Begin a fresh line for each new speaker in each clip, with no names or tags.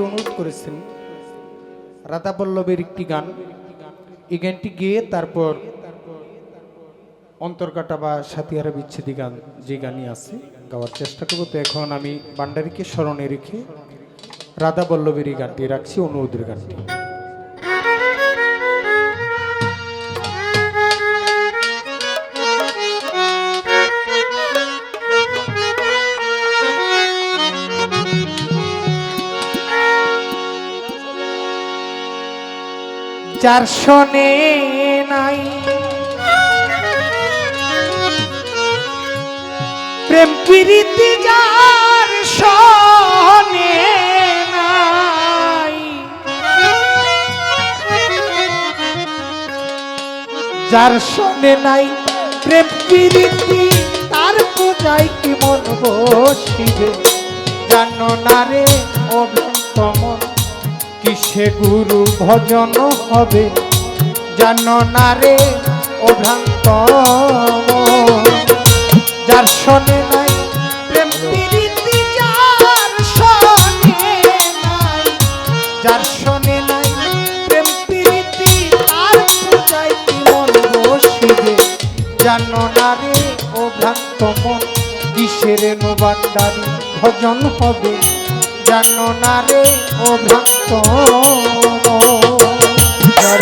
অনুরোধ করেছেন। রাধা পল্লবের একটি গান। এই গানটি গেয়ে তারপর অন্তর্কাটা বা সাতিয়ারা বিচ্ছেদী গান যে গানই আছে, গাওয়ার চেষ্টা করব। তো এখন আমি বান্ডারিকে স্মরণে রেখে রাধা পল্লবের এই গানটি রাখছি, অনুরোধের গানটি। যার শোনে নাই। প্রেম প্রীতি যার শোনে নাই। যার শোনে নাই, প্রেম প্রীতি তার পূজায় কি মন বসিবে? জানো না রে অভ্যন্তমন কিসে গুরু ভজন হবে? জানো না রে অভ্রান্ত যার শোনে নাই, প্রেম প্রীতি, যার শোনে নাই। যার শোনে নাই, প্রেম প্রীতি মন জানো না রে অভ্রান্ত মন, কিসের নোবান্ডারি ভজন হবে? জানো না রে অভ্রান্ত মন। যার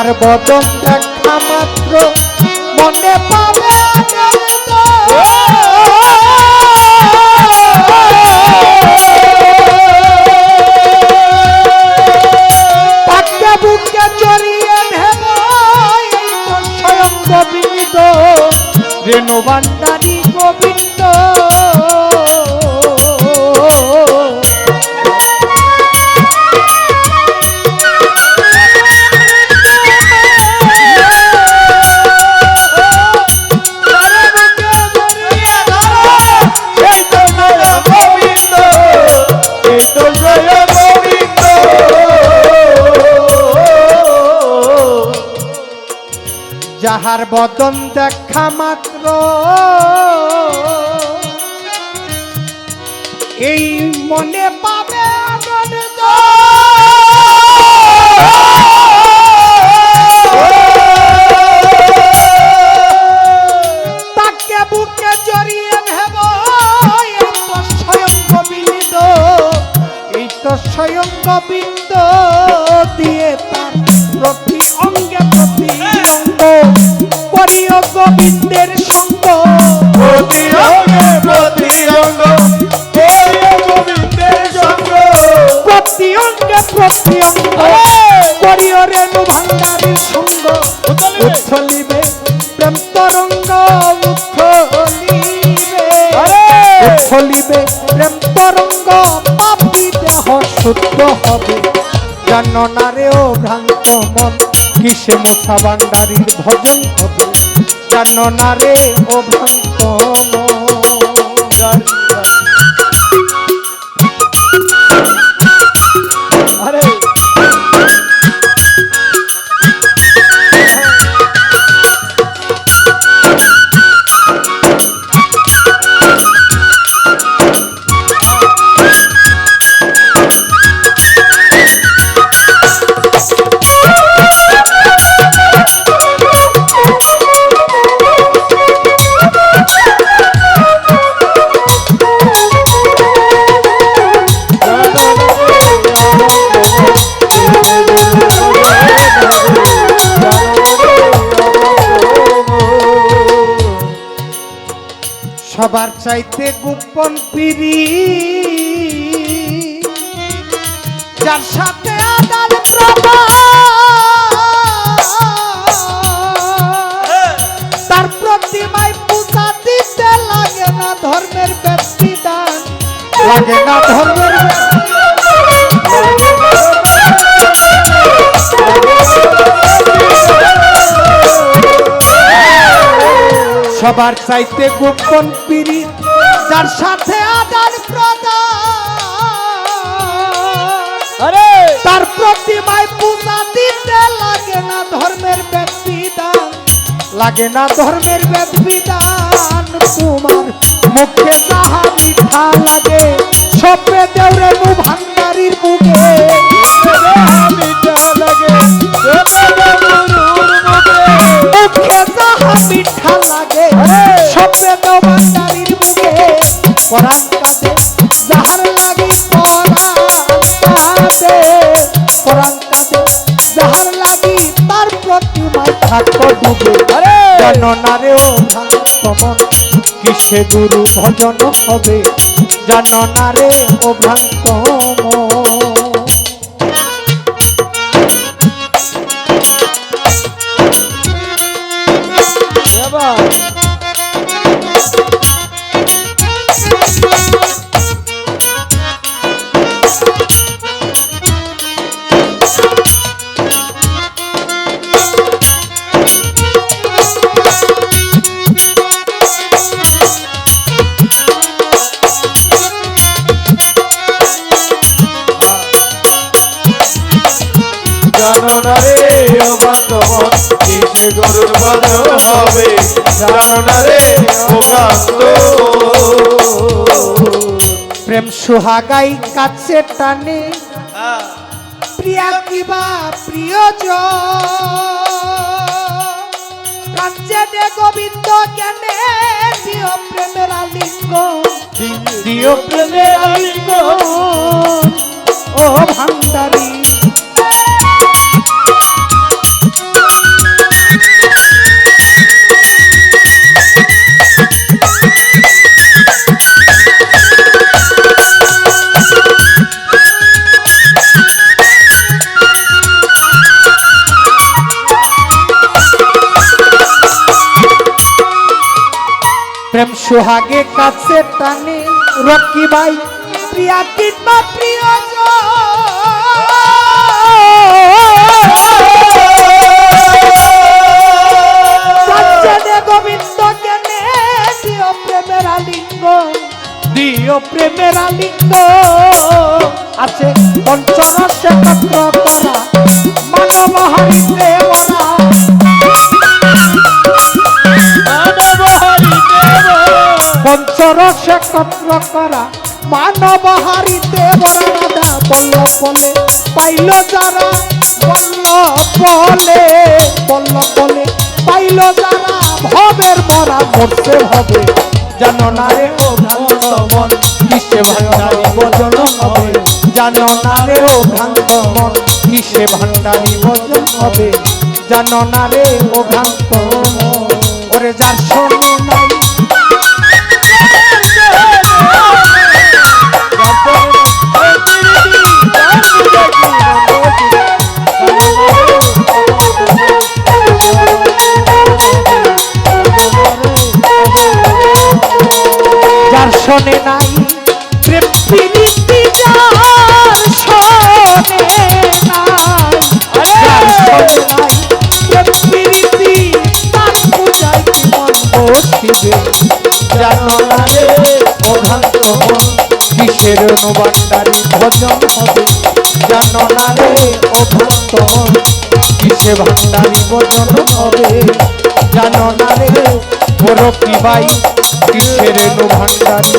যাহার বদন দেখা মাত্র। মনে পাবে যাহার বদন দেখা মাত্র। এই মনে পাবে আনন্দ। উচ্ছলিবে প্রেম তরঙ্গ উচ্ছলিবে উচ্ছলিবে প্রেম তরঙ্গ পাপি দেহ শুদ্ধ হবে। জান না রে ও ভ্রান্ত মন কিসে মুসা ভান্ডারির ভজন হবে? জান না রে ও ভ্রান্ত মন চাইতে গোপন পিড়ি। যার সাথে আদার প্রদান তার প্রতিমায় পূজা দিতে লাগে না ধর্মের ব্যক্তি দান লাগে না ধর্মের ব্যক্তি সবার চাইতে গোপন পিড়ি যার সাথে আদান প্রদান। তার প্রতিমায় পূজা দিতে লাগে না ধর্মের ব্যক্তিদান লাগে না ধর্মের ব্যক্তিদান। তোমার মুখে যাহা মিঠা লাগে সপে দেওরে নু ভান্ডারির মুখে।
মিঠা লাগে
মুখে যাহা মিঠা দেও ভান্ডারির মুখে পরাণ কাঁদে। যাহার লাগে পরাণ কাঁদে পরাণ কাঁদে। যাহার লাগি তার প্রতিমায় থাকো ডুবে।
আরে!
জান ও ভ্রান্তমন কিসে গুরু ভজন হবে? জান না রে ও ভ্রান্তমন
এবার জানো না রে ও বান্ধবন কিসে গরুর হবে। জানো না রে ও
প্রেম সুহাগাই কাছে টানে। প্রিয়া কিবা প্রিয়জন। কাঞ্চনে গোবিন্দ দিও প্রেমের আলিঙ্গ দিও প্রেমের আলিঙ্গ ও ভান্ডারী। প্রেম সুহাগে কাছে টানে। রকি ভাই, প্রিয়া কিংবা প্রিয় গোবিন্দ জ্ঞানে দিও প্রেমের আলিঙ্গ। দিও প্রেমের আলিঙ্গ। আছে পঞ্চরসে পত্র করা। মানব হরিতে পঞ্চরসে কত্র করা মানব হারিতে বরাদা বল্ল বলে, পাইল যারা বল্ল বলে বল্ল বলে, পাইল যারা ভবের মরা মরতে হবে। জানো না রে ও ভ্রান্ত মন কিসে ভান্ডারি বজন হবে। জানো না রে ও ভ্রান্ত মন কিসে ভান্ডারি বজন হবে। না রে ও ভ্রান্ত ওরে যার শোনে কিসের অনুবান্ডারি ভজন হবে। জানো না রে মন কিসে ভান্ডারি ভজন হবে? জানো না রে বড় কি ভাই কিসের নু ভান্ডারি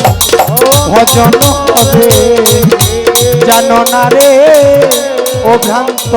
ভজন হবে? জানো না রে ও ভ্রান্ত